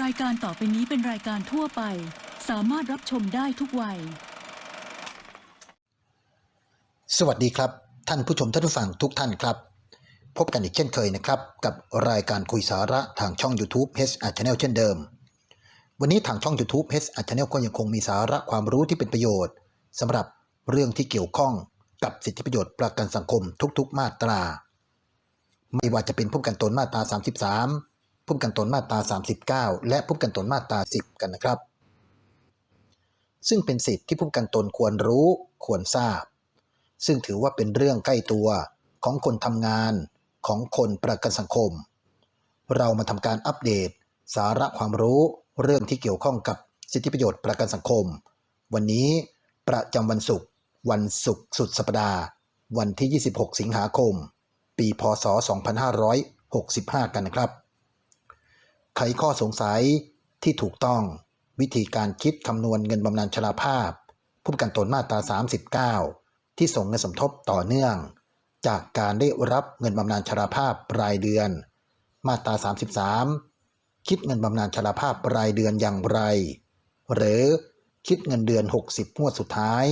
รายการต่อไปนี้เป็นรายการทั่วไป สามารถรับชมได้ทุกวัย สวัสดีครับ ท่านผู้ชมท่านผู้ฟังทุกท่านครับ พบกันอีกเช่นเคยนะครับ กับรายการคุยสาระทางช่อง YouTube h r Channel เช่นเดิม วันนี้ทางช่อง YouTube h r Channel ก็ยังคงมีสาระความรู้ที่เป็นประโยชน์สำหรับเรื่องที่เกี่ยวข้องกับสิทธิประโยชน์ประกันสังคมทุก ๆ มาตรา ไม่ว่าจะเป็นผู้กันตนมาตรา 33 ผู้ประกันตนมาตรา 39 และผู้ประกันตนมาตรา 10 กันนะครับ ซึ่งเป็นสิทธิที่ผู้ประกันตนควรรู้ควรทราบ ซึ่งถือว่าเป็นเรื่องใกล้ตัวของคนทำงานของคนประกันสังคม เรามาทำการอัปเดต สาระความรู้เรื่องที่เกี่ยวข้องกับสิทธิประโยชน์ประกันสังคม วันนี้ประจำวันศุกร์วันศุกร์สุดสัปดาห์ วันที่ 26 สิงหาคม ปี พศ 2565 กันนะครับ ไขข้อสงสัยที่ถูกต้อง วิธีการคิดคำนวณเงินบำนาญชราภาพ ผู้ประกันตนมาตรา 39 ที่ส่งเงินสมทบต่อเนื่อง จากการได้รับเงินบำนาญชราภาพรายเดือน มาตรา 33 คิดเงินบำนาญชราภาพรายเดือนอย่างไร หรือคิดเงินเดือน 60งวดสุดท้าย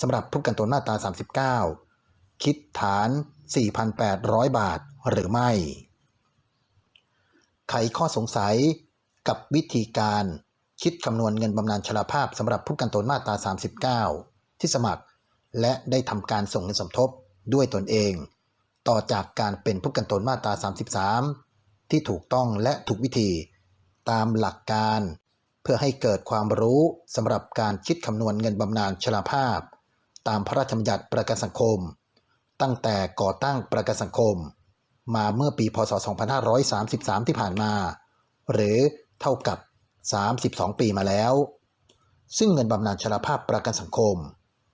สำหรับผู้ประกันตนมาตรา 39 คิดฐาน 4,800 บาทหรือไม่ ไขข้อสงสัยกับวิธีการคิดคำนวณเงินบำนาญชราภาพสำหรับผู้กันตนมาตรา 39 ที่สมัคร และได้ทำการส่งเงินสมทบด้วยตนเอง ต่อจากการเป็นผู้กันตนมาตรา 33 ที่ถูกต้องและถูกวิธี ตามหลักการ เพื่อให้เกิดความรู้สำหรับการคิดคำนวณเงินบำนาญชราภาพ ตามพระราชบัญญัติประกันสังคม ตั้งแต่ก่อตั้งประกันสังคม มาเมื่อปีพศ 2533 ที่ผ่านมา หรือเท่ากับ 32 ปีมาแล้ว ซึ่งเงินบำนาญชราภาพประกันสังคม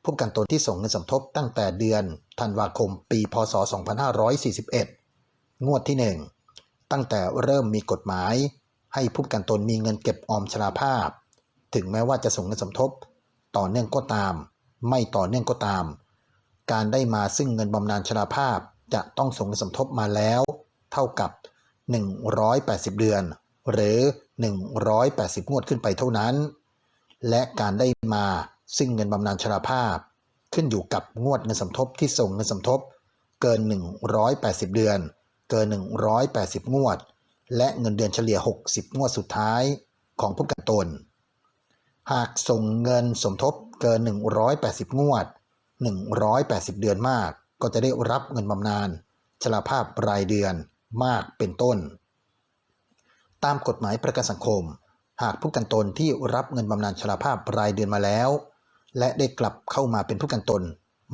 ผู้ประกันตนที่ส่งเงินสมทบตั้งแต่เดือนธันวาคม ปีพศ 2541 งวดที่ 1 ตั้งแต่เริ่มมีกฎหมาย ให้ผู้ประกันตนมีเงินเก็บออมชราภาพ ถึงแม้ว่าจะส่งเงินสมทบ ต่อเนื่องก็ตาม ไม่ต่อเนื่องก็ตาม การได้มาซึ่งเงินบำนาญชราภาพ จะต้องส่งเงินสมทบมาแล้วเท่ากับ 180 เดือน หรือ 180 งวดขึ้นไปเท่านั้น และการได้มาซึ่งเงินบำนาญชราภาพ ขึ้นอยู่กับงวดเงินสมทบที่ส่งเงินสมทบ เกิน 180 เดือน เกิน 180 งวด และเงินเดือนเฉลี่ย 60 งวดสุดท้ายของผู้กันตน หากส่งเงินสมทบเกิน 180 งวด 180 เดือนมาก ก็จะได้รับเงินบำนาญชราภาพรายเดือนมากเป็นต้น ตามกฎหมายประกันสังคม หากผู้กันตนที่รับเงินบำนาญชราภาพรายเดือนมาแล้ว และได้กลับเข้ามาเป็นผู้กันตน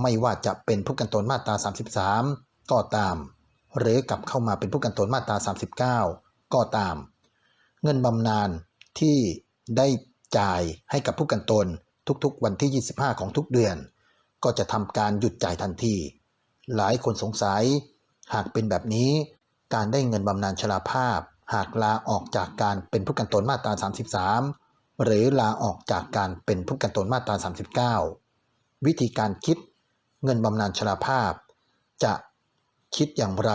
ไม่ว่าจะเป็นผู้กันตนมาตรา 33 ก็ตาม หรือกลับเข้ามาเป็นผู้กันตนมาตรา 39 ก็ตาม เงินบำนาญที่ได้จ่ายให้กับผู้กันตนทุกๆ วันที่ 25 ของทุกเดือน ก็จะทำการหยุดจ่ายทันที หลายคนสงสัย หากเป็นแบบนี้ การได้เงินบำนาญชราภาพ หากลาออกจากการเป็นผู้กันตนมาตรา 33 หรือลาออกจากการเป็นผู้กันตนมาตรา 39 วิธีการคิดเงินบำนาญชราภาพ จะคิดอย่างไร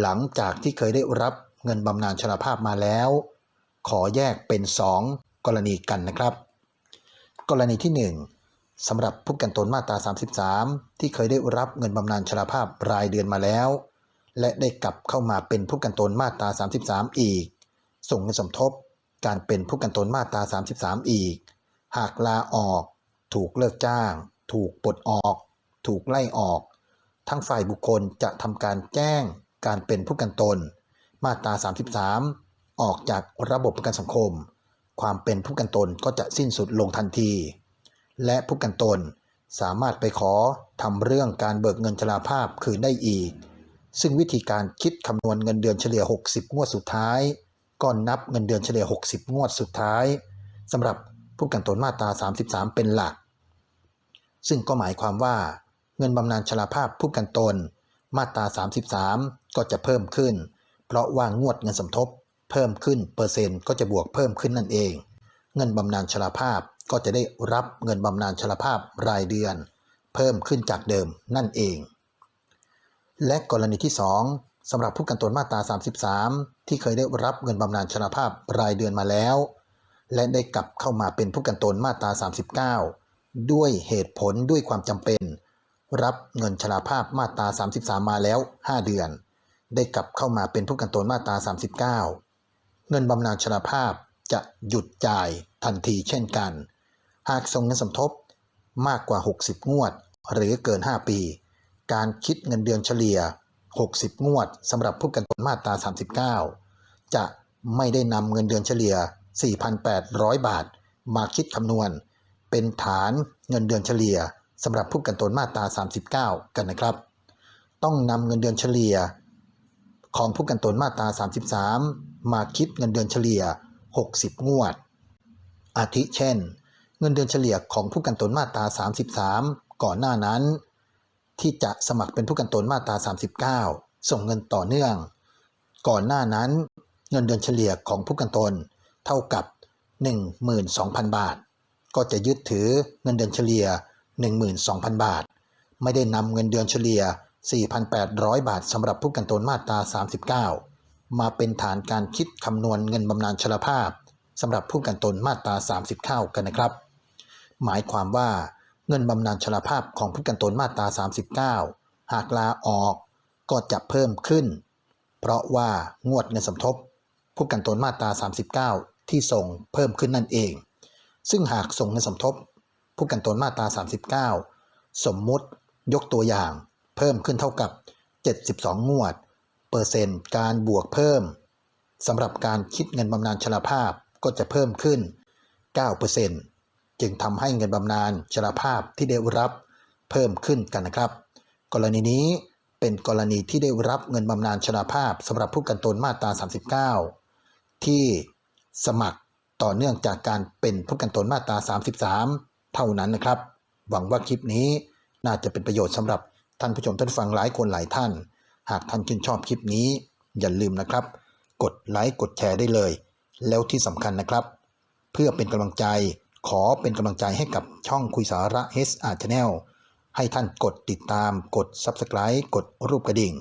หลังจากที่เคยได้รับเงินบำนาญชราภาพมาแล้ว ขอแยกเป็น 2 กรณีกันนะครับ กรณีที่ 1 สำหรับผู้กันตนมาตรา 33 ที่เคยได้รับเงินบำนาญชราภาพรายเดือนมาแล้ว และได้กลับเข้ามาเป็นผู้กันตนมาตรา 33 อีก ส่งเงินสมทบการเป็นผู้กันตนมาตรา 33 อีก หากลาออก ถูกเลิกจ้าง ถูกปลดออก ถูกไล่ออก ทั้งฝ่ายบุคคลจะทำการแจ้งการเป็นผู้กันตน มาตรา 33 ออกจากระบบประกันสังคม ความเป็นผู้กันตนก็จะสิ้นสุดลงทันที และผู้กันตน สามารถไปขอทำเรื่องการเบิกเงินชราภาพคืนได้อีก ซึ่งวิธีการคิดคำนวณเงินเดือนเฉลี่ย 60 งวดสุดท้ายก็นับเงินเดือนเฉลี่ย 60 งวดสุดท้ายสำหรับผู้กันตนมาตรา 33 เป็นหลัก ซึ่งก็หมายความว่า เงินบำนาญชราภาพผู้กันตน มาตรา 33 ก็จะเพิ่มขึ้น เพราะว่างวดเงินสมทบ เพิ่มขึ้นเปอร์เซ็นต์ก็จะบวกเพิ่มขึ้นนั่นเอง เงินบำนาญชราภาพ ก็จะได้รับเงินบำนาญชราภาพรายเดือน เพิ่มขึ้นจากเดิมนั่นเอง และกรณีที่สำหรับผู้กันตนมาตรา 33 ที่เคยได้รับเงินบำนาญชราภาพรายเดือนมาแล้ว และได้กลับเข้ามาเป็นผู้กันตนมาตรา 39 ด้วยเหตุผลด้วยความจำเป็น รับเงินชราภาพมาตรา 33 มาแล้ว 5 เดือน ได้กลับเข้ามาเป็นผู้กันตนมาตรา 39 เงินบำนาญชราภาพจะหยุดจ่ายทันทีเช่นกัน หากส่งเงินสมทบมากกว่า 60 งวด หรือเกิน 5 ปี การคิดเงินเดือนเฉลี่ย 60 งวดสำหรับผู้กันตนมาตรา 39 จะไม่ได้นำเงินเดือนเฉลี่ย 4,800 บาท มาคิดคำนวณ เป็นฐานเงินเดือนเฉลี่ยสำหรับผู้กันตนมาตรา 39 กันนะครับ ต้องนำเงินเดือนเฉลี่ย ของผู้กันตนมาตรา 33 มาคิดเงินเดือนเฉลี่ย 60 งวด อาทิเช่น เงินเดือนเฉลี่ยของผู้กันตนมาตรา 33 ก่อนหน้านั้น ที่จะสมัครเป็นผู้กันตนมาตรา 39 ส่งเงินต่อเนื่อง ก่อนหน้านั้น เงินเดือนเฉลี่ยของผู้กันตนเท่ากับ 12,000 บาท ก็จะยึดถือเงินเดือนเฉลี่ย 12,000 บาท ไม่ได้นำเงินเดือนเฉลี่ย 4,800 บาทสำหรับผู้กันตนมาตรา 39 มาเป็นฐานการคิดคำนวณเงินบำนาญชราภาพสำหรับผู้กันตนมาตรา 39 กันนะครับ หมายความว่าเงินบำนาญชราภาพของผู้กันตนมาตรา 39 หากลาออกก็จะเพิ่มขึ้น เพราะว่างวดเงินสมทบผู้กันตนมาตรา 39 ที่ส่งเพิ่มขึ้นนั่นเอง ซึ่งหากส่งเงินสมทบผู้กันตนมาตรา 39 สมมุติยกตัวอย่าง เพิ่มขึ้นเท่ากับ 72 งวด เปอร์เซ็นต์การบวกเพิ่มสำหรับการคิดเงินบำนาญชราภาพก็จะเพิ่มขึ้น 9% จึงทำให้เงินบำนาญชราภาพที่ได้รับเพิ่มขึ้นกันนะครับ กรณีนี้เป็นกรณีที่ได้รับเงินบำนาญชราภาพสำหรับผู้กันตนมาตรา 39 ที่สมัครต่อเนื่องจากการเป็นผู้กันตนมาตรา 33 เท่านั้นนะครับ หวังว่าคลิปนี้น่าจะเป็นประโยชน์สำหรับท่านผู้ชมท่านฟังหลายคนหลายท่าน หากท่านชื่นชอบคลิปนี้ อย่าลืมนะครับ กดไลค์กดแชร์ได้เลย แล้วที่สำคัญนะครับ เพื่อเป็นกำลังใจ ขอเป็นกำลังใจให้กับช่องคุยสาระ HR Channel ให้ท่านกดติดตามกด Subscribe กดรูปกระดิ่ง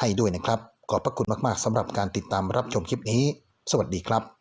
ให้ด้วยนะครับ ขอบพระคุณมาก ๆสำหรับการติดตามรับชมคลิปนี้ สวัสดีครับ